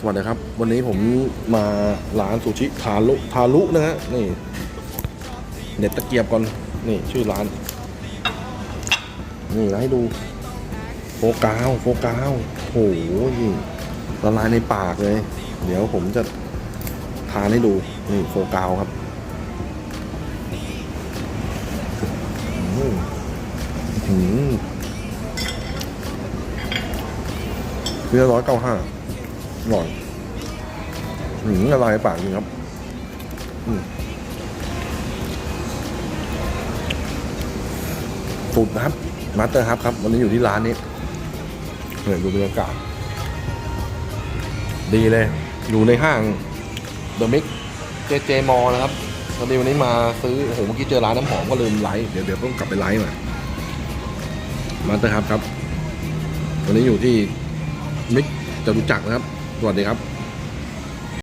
สวัสดีครับ วันนี้ผมมาร้านซูชิทารุทารุนะฮะนี่เด็ดตะเกียบก่อนนี่ชื่อร้าน นี่แล้วให้ดู โฟกาวโฟกาวโอ้โหละลายในปากเลย เดี๋ยวผมจะทานให้ดู นี่โฟกาวครับอืมเพื่อร้อยเก้าห้า อร่อยหืมละลายในปากจริงครับอืมสุดนะครับมาสเตอร์ฮับครับ วันนี้อยู่ที่ร้านนี้เหนื่ยดูบรรยากาศ ดีเลย อยู่ในห้างเดอะมิกเจเจมอนะครับพอดีวันนี้มาซื้อโอ้โหเมื่อกี้เจอร้านน้ำหอมก็ลืมไลฟ์เดี๋ยวเดี๋ยวต้องกลับไปไลฟ์มามาสเตอร์ฮับครับ วันนี้อยู่ที่มิกจตุจักรนะครับ สวัสดีครับ